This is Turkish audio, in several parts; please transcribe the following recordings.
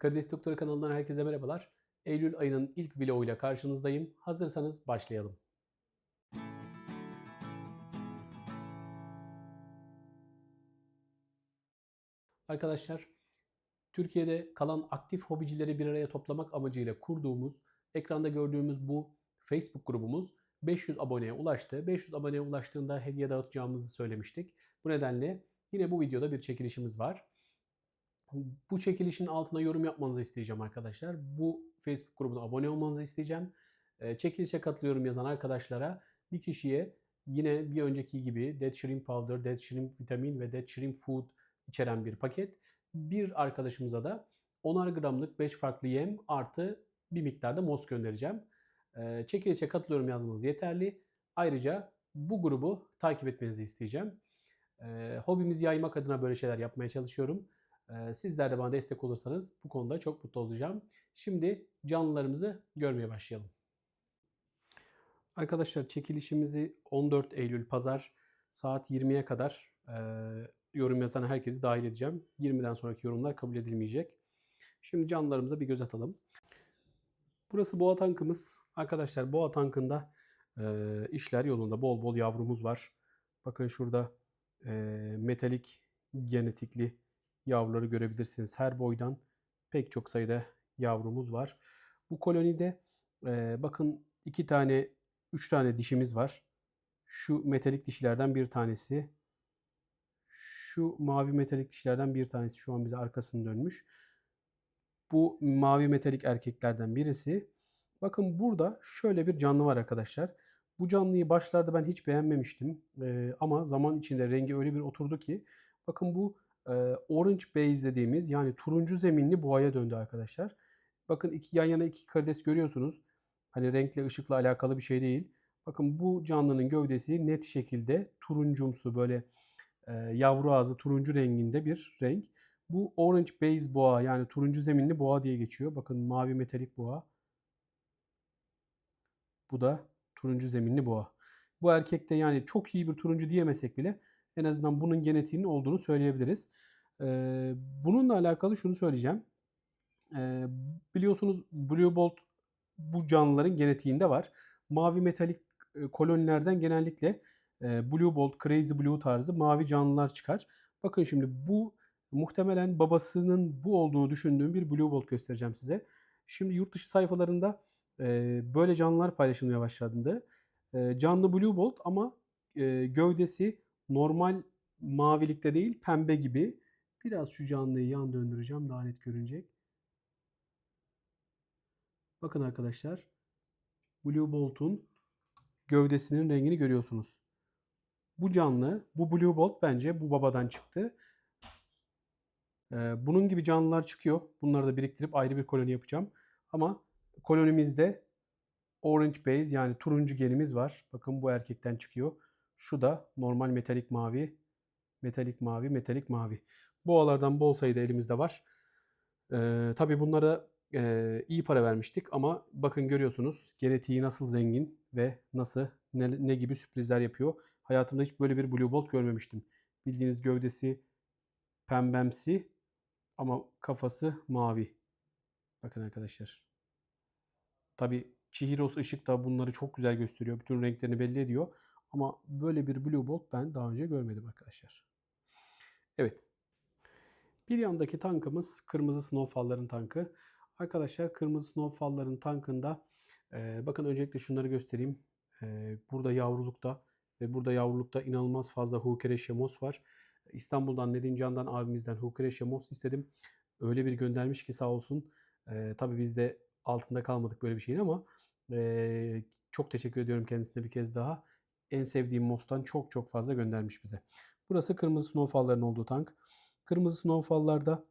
Karides Doktoru kanalından herkese merhabalar. Eylül ayının ilk vloguyla karşınızdayım. Hazırsanız başlayalım. Arkadaşlar, Türkiye'de kalan aktif hobicileri bir araya toplamak amacıyla kurduğumuz, ekranda gördüğümüz bu Facebook grubumuz 500 aboneye ulaştı. 500 aboneye ulaştığında hediye dağıtacağımızı söylemiştik. Bu nedenle yine bu videoda bir çekilişimiz var. Bu çekilişin altına yorum yapmanızı isteyeceğim arkadaşlar. Bu Facebook grubuna abone olmanızı isteyeceğim. Ee, Çekilişe katılıyorum yazan arkadaşlara bir kişiye yine bir önceki gibi Dead Shrimp Powder, Dead Shrimp Vitamin ve Dead Shrimp Food içeren bir paket. Bir arkadaşımıza da 10'ar gramlık 5 farklı yem artı bir miktarda mos göndereceğim. Ee, Çekilişe katılıyorum yazmanız yeterli. Ayrıca bu grubu takip etmenizi isteyeceğim. Ee, Hobimizi yaymak adına böyle şeyler yapmaya çalışıyorum. Sizler de bana destek olursanız bu konuda çok mutlu olacağım. Şimdi canlılarımızı görmeye başlayalım. Arkadaşlar çekilişimizi 14 Eylül Pazar saat 20'ye kadar e, yorum yazan herkesi dahil edeceğim. 20'den sonraki yorumlar kabul edilmeyecek. Şimdi canlılarımıza bir göz atalım. Burası boğa tankımız. Arkadaşlar boğa tankında e, işler yolunda. Bol bol yavrumuz var. Bakın şurada e, metalik genetikli yavruları görebilirsiniz. Her boydan pek çok sayıda yavrumuz var. Bu kolonide e, bakın iki tane, üç tane dişimiz var. Şu metalik dişilerden bir tanesi. Şu mavi metalik dişilerden bir tanesi şu an bize arkasını dönmüş. Bu mavi metalik erkeklerden birisi. Bakın burada şöyle bir canlı var arkadaşlar. Bu canlıyı başlarda ben hiç beğenmemiştim. E, ama zaman içinde rengi öyle bir oturdu ki. Bakın bu orange base dediğimiz yani turuncu zeminli boğaya döndü arkadaşlar. Bakın iki yan yana iki karides görüyorsunuz. Hani renkle ışıkla alakalı bir şey değil. Bakın bu canlının gövdesi net şekilde turuncumsu böyle e, yavru ağzı turuncu renginde bir renk. Bu orange base boğa yani turuncu zeminli boğa diye geçiyor. Bakın mavi metalik boğa. Bu da turuncu zeminli boğa. Bu erkekte yani çok iyi bir turuncu diyemesek bile en azından bunun genetiğinin olduğunu söyleyebiliriz. Ee, bununla alakalı şunu söyleyeceğim. Ee, biliyorsunuz Blue Bolt bu canlıların genetiğinde var. Mavi metalik kolonilerden genellikle Blue Bolt, Crazy Blue tarzı mavi canlılar çıkar. Bakın şimdi bu muhtemelen babasının bu olduğunu düşündüğüm bir Blue Bolt göstereceğim size. Şimdi yurt dışı sayfalarında böyle canlılar paylaşılmaya başlandı. Canlı Blue Bolt ama gövdesi normal mavilikte değil pembe gibi. Biraz şu canlıyı yan döndüreceğim daha net görünecek. Bakın arkadaşlar. Blue Bolt'un gövdesinin rengini görüyorsunuz. Bu canlı, bu Blue Bolt bence bu babadan çıktı. Ee, bunun gibi canlılar çıkıyor. Bunları da biriktirip ayrı bir koloni yapacağım. Ama kolonimizde orange base yani turuncu genimiz var. Bakın bu erkekten çıkıyor. Şu da normal metalik mavi, metalik mavi, metalik mavi. Boğalardan bol sayıda elimizde var. Ee, tabii bunlara e, iyi para vermiştik ama bakın görüyorsunuz genetiği nasıl zengin ve nasıl ne, ne gibi sürprizler yapıyor. Hayatımda hiç böyle bir Blue Bolt görmemiştim. Bildiğiniz gövdesi pembemsi ama kafası mavi. Bakın arkadaşlar. Tabii Chihiros ışık da bunları çok güzel gösteriyor. Bütün renklerini belli ediyor. Ama böyle bir Blue Bolt ben daha önce görmedim arkadaşlar. Evet. Bir yandaki tankımız kırmızı Snowfall'ların tankı. Arkadaşlar kırmızı Snowfall'ların tankında e, bakın öncelikle şunları göstereyim. E, burada yavrulukta ve burada yavrulukta inanılmaz fazla Hukereşe Mos var. İstanbul'dan Nedim Can'dan abimizden Hukereşe Mos istedim. Öyle bir göndermiş ki sağ olsun. E, tabii biz de altında kalmadık böyle bir şeyin ama e, çok teşekkür ediyorum kendisine bir kez daha. En sevdiğim Mos'tan çok çok fazla göndermiş bize. Burası kırmızı Snowfall'ların olduğu tank. Kırmızı Snowfall'larda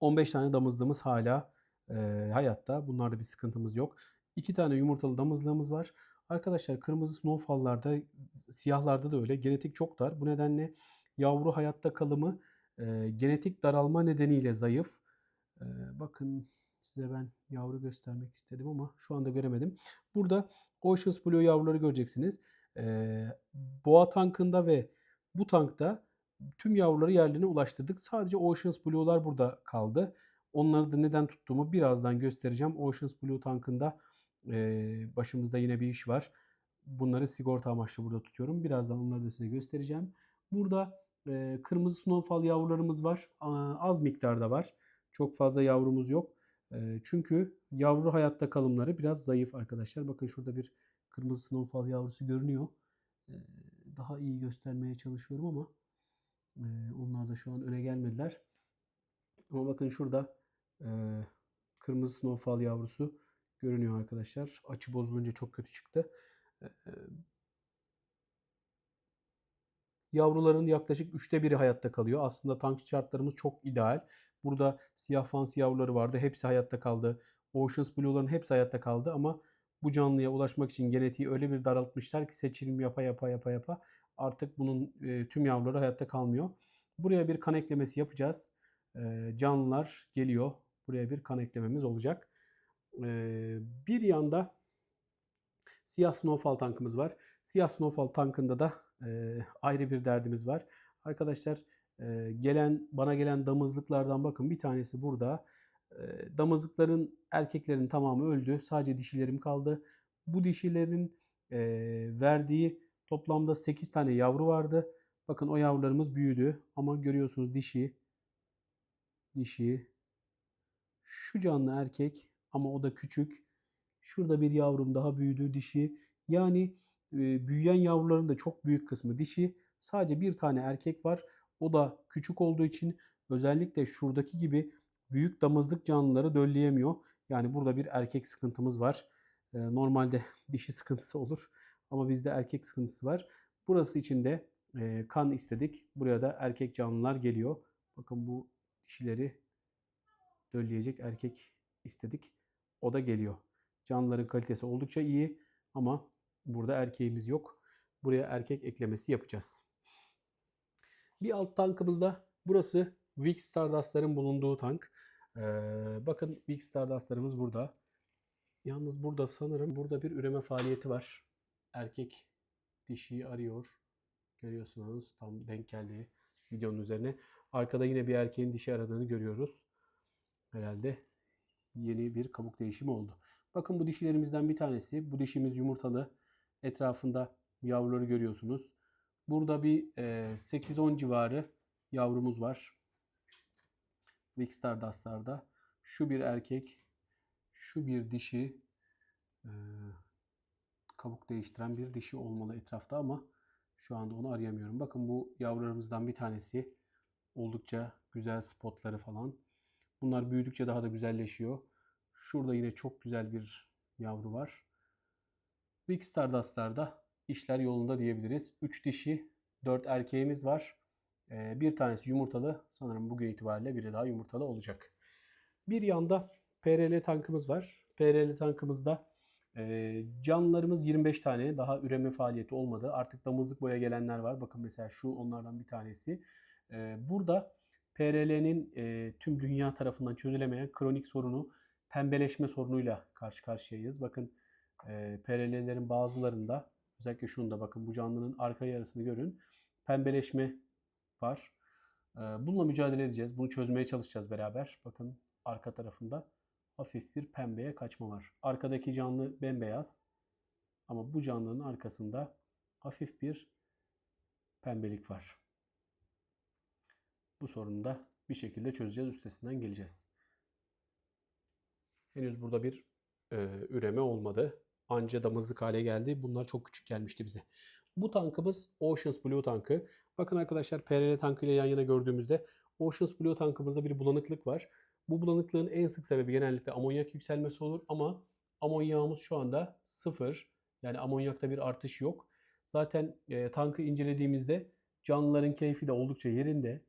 15 tane damızlığımız hala e, hayatta. Bunlarda bir sıkıntımız yok. 2 tane yumurtalı damızlığımız var. Arkadaşlar kırmızı Snowfall'larda, siyahlarda da öyle. Genetik çok dar. Bu nedenle yavru hayatta kalımı e, genetik daralma nedeniyle zayıf. E, bakın size ben yavru göstermek istedim ama şu anda göremedim. Burada Oceans Blue yavruları göreceksiniz. Ee, Boğa tankında ve bu tankta tüm yavruları yerlerine ulaştırdık. Sadece Oceans Blue'lar burada kaldı. Onları da neden tuttuğumu birazdan göstereceğim. Oceans Blue tankında e, başımızda yine bir iş var. Bunları sigorta amaçlı burada tutuyorum. Birazdan onları da size göstereceğim. Burada e, kırmızı snowfall yavrularımız var. A- Az miktarda var. Çok fazla yavrumuz yok. E, çünkü yavru hayatta kalımları biraz zayıf arkadaşlar. Bakın şurada bir kırmızı snowfall yavrusu görünüyor. Daha iyi göstermeye çalışıyorum ama onlar da şu an öne gelmediler. Ama bakın şurada kırmızı snowfall yavrusu görünüyor arkadaşlar. Açı bozulunca çok kötü çıktı. Yavruların yaklaşık üçte biri hayatta kalıyor. Aslında tank şartlarımız çok ideal. Burada siyah fansi yavruları vardı. Hepsi hayatta kaldı. Oceans Blue'ların hepsi hayatta kaldı ama bu canlıya ulaşmak için genetiği öyle bir daraltmışlar ki seçilim yapa yapa yapa yapa artık bunun e, tüm yavruları hayatta kalmıyor. Buraya bir kan eklemesi yapacağız. E, canlılar geliyor. Buraya bir kan eklememiz olacak. E, bir yanda siyah snowfall tankımız var. Siyah snowfall tankında da e, ayrı bir derdimiz var. Arkadaşlar e, gelen bana gelen damızlıklardan bakın bir tanesi burada. Damızlıkların erkeklerin tamamı öldü. Sadece dişilerim kaldı. Bu dişilerin e, verdiği toplamda 8 tane yavru vardı. Bakın o yavrularımız büyüdü ama görüyorsunuz dişi dişi şu canlı erkek ama o da küçük. Şurada bir yavrum daha büyüdü dişi. Yani e, büyüyen yavruların da çok büyük kısmı dişi. Sadece bir tane erkek var. O da küçük olduğu için özellikle şuradaki gibi büyük damızlık canlıları dölleyemiyor. Yani burada bir erkek sıkıntımız var. E, normalde dişi sıkıntısı olur ama bizde erkek sıkıntısı var. Burası için de e, kan istedik. Buraya da erkek canlılar geliyor. Bakın bu dişileri dölleyecek erkek istedik. O da geliyor. Canlıların kalitesi oldukça iyi ama burada erkeğimiz yok. Buraya erkek eklemesi yapacağız. Bir alt tankımızda burası Weak Stardust'ların bulunduğu tank. Ee, bakın Weak Stardust'larımız burada. Yalnız burada sanırım burada bir üreme faaliyeti var. Erkek dişiyi arıyor. Görüyorsunuz tam denk geldi videonun üzerine. Arkada yine bir erkeğin dişi aradığını görüyoruz. Herhalde yeni bir kabuk değişimi oldu. Bakın bu dişilerimizden bir tanesi. Bu dişimiz yumurtalı. Etrafında yavruları görüyorsunuz. Burada bir e, 8-10 civarı yavrumuz var. Big Stardust'larda. Şu bir erkek. Şu bir dişi. E, kabuk değiştiren bir dişi olmalı etrafta ama şu anda onu arayamıyorum. Bakın bu yavrularımızdan bir tanesi. Oldukça güzel spotları falan. Bunlar büyüdükçe daha da güzelleşiyor. Şurada yine çok güzel bir yavru var. Big Stardust'larda işler yolunda diyebiliriz. 3 dişi, 4 erkeğimiz var. Ee, bir tanesi yumurtalı. Sanırım bugün itibariyle biri daha yumurtalı olacak. Bir yanda PRL tankımız var. PRL tankımızda e, canlılarımız 25 tane. Daha üreme faaliyeti olmadı. Artık damızlık boya gelenler var. Bakın mesela şu onlardan bir tanesi. Ee, burada PRL'nin e, tüm dünya tarafından çözülemeyen kronik sorunu pembeleşme sorunuyla karşı karşıyayız. Bakın e, PRL'lerin bazılarında özellikle şunda bakın bu canlının arka yarısını görün. Pembeleşme var. E, bununla mücadele edeceğiz. Bunu çözmeye çalışacağız beraber. Bakın arka tarafında hafif bir pembeye kaçma var. Arkadaki canlı bembeyaz. Ama bu canlının arkasında hafif bir pembelik var. Bu sorunu da bir şekilde çözeceğiz. Üstesinden geleceğiz. Henüz burada bir e, üreme olmadı. Anca damızlık hale geldi. Bunlar çok küçük gelmişti bize. Bu tankımız Oceans Blue tankı. Bakın arkadaşlar PRL tankı ile yan yana gördüğümüzde Oceans Blue tankımızda bir bulanıklık var. Bu bulanıklığın en sık sebebi genellikle amonyak yükselmesi olur ama amonyağımız şu anda sıfır. Yani amonyakta bir artış yok. Zaten e, tankı incelediğimizde canlıların keyfi de oldukça yerinde.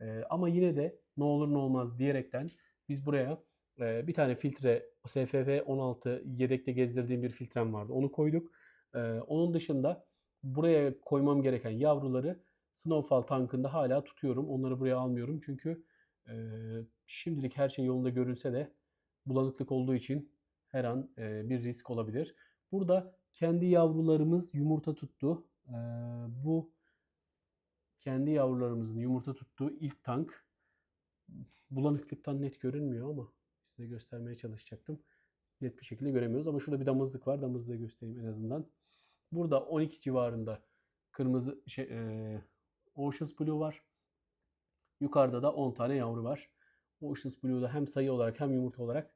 E, ama yine de ne olur ne olmaz diyerekten biz buraya e, bir tane filtre SFF 16 yedekte gezdirdiğim bir filtrem vardı. Onu koyduk. E, onun dışında buraya koymam gereken yavruları Snowfall tankında hala tutuyorum. Onları buraya almıyorum çünkü e, şimdilik her şey yolunda görünse de bulanıklık olduğu için her an e, bir risk olabilir. Burada kendi yavrularımız yumurta tuttu. E, bu kendi yavrularımızın yumurta tuttuğu ilk tank. bulanıklıktan net görünmüyor ama size göstermeye çalışacaktım. Net bir şekilde göremiyoruz ama şurada bir damızlık var. Damızlığı göstereyim en azından. Burada 12 civarında kırmızı şey, e, Oceans Blue var. Yukarıda da 10 tane yavru var. Oceans Blue'da hem sayı olarak hem yumurta olarak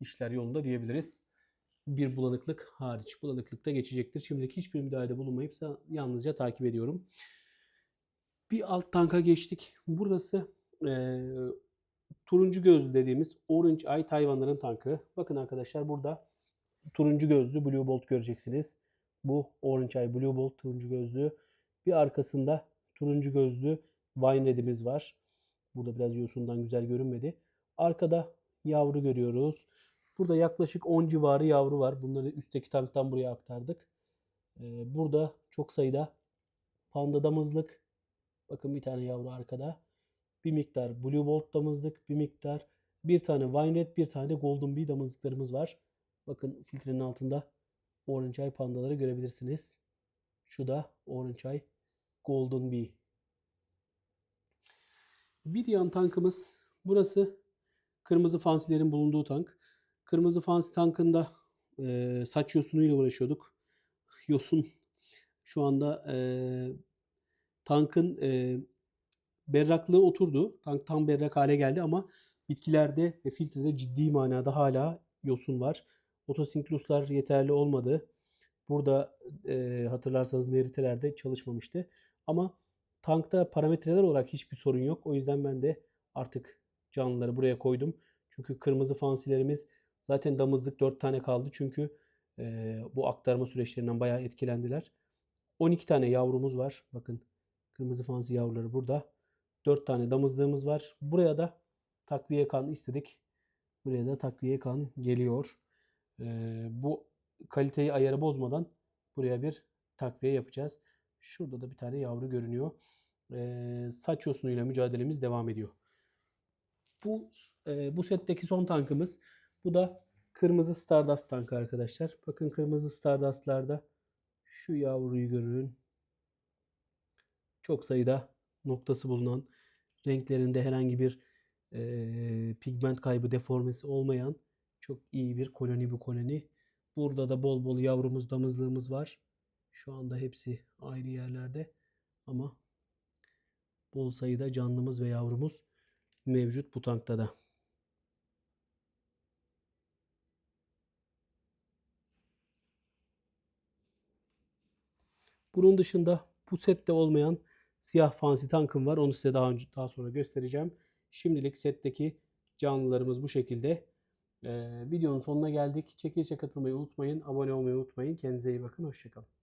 işler yolunda diyebiliriz. Bir bulanıklık hariç. Bulanıklıkta geçecektir. Şimdiki hiçbir müdahalede bulunmayıp yalnızca takip ediyorum. Bir alt tanka geçtik. Burası eee, turuncu gözlü dediğimiz Orange Eye Tayvanların tankı. Bakın arkadaşlar burada turuncu gözlü Blue Bolt göreceksiniz. Bu Orange Eye Blue Bolt turuncu gözlü. Bir arkasında turuncu gözlü Wine Red'imiz var. Burada biraz yosundan güzel görünmedi. Arkada yavru görüyoruz. Burada yaklaşık 10 civarı yavru var. Bunları üstteki tanktan buraya aktardık. Ee, burada çok sayıda panda damızlık. Bakın bir tane yavru arkada. Bir miktar Blue Bolt damızlık, bir miktar bir tane Wine Red, bir tane de Golden Bee damızlıklarımız var. Bakın filtrenin altında Orange Eye pandaları görebilirsiniz. Şu da Orange Eye Golden Bee. Bir yan tankımız burası kırmızı fansilerin bulunduğu tank. Kırmızı fansi tankında e, saç yosunuyla uğraşıyorduk. Yosun şu anda e, tankın e, berraklığı oturdu. Tank tam berrak hale geldi ama bitkilerde ve filtrede ciddi manada hala yosun var. Otosinkluslar yeterli olmadı. Burada e, hatırlarsanız neritelerde çalışmamıştı. Ama tankta parametreler olarak hiçbir sorun yok. O yüzden ben de artık canlıları buraya koydum. Çünkü kırmızı fansilerimiz zaten damızlık 4 tane kaldı. Çünkü e, bu aktarma süreçlerinden bayağı etkilendiler. 12 tane yavrumuz var. Bakın kırmızı fansi yavruları burada. 4 tane damızlığımız var. Buraya da takviye kan istedik. Buraya da takviye kan geliyor. E, bu kaliteyi ayarı bozmadan buraya bir takviye yapacağız. Şurada da bir tane yavru görünüyor. E, saç yosunuyla mücadelemiz devam ediyor. Bu e, bu setteki son tankımız. Bu da kırmızı Stardust tankı arkadaşlar. Bakın kırmızı Stardust'larda şu yavruyu görün. Çok sayıda noktası bulunan, renklerinde herhangi bir e, pigment kaybı, deformesi olmayan çok iyi bir koloni bu koloni. Burada da bol bol yavrumuz, damızlığımız var. Şu anda hepsi ayrı yerlerde ama bol sayıda canlımız ve yavrumuz mevcut bu tankta da. Bunun dışında bu sette olmayan siyah fansi tankım var. Onu size daha önce daha sonra göstereceğim. Şimdilik setteki canlılarımız bu şekilde. Ee, videonun sonuna geldik. Çekilişe katılmayı unutmayın. Abone olmayı unutmayın. Kendinize iyi bakın. Hoşçakalın.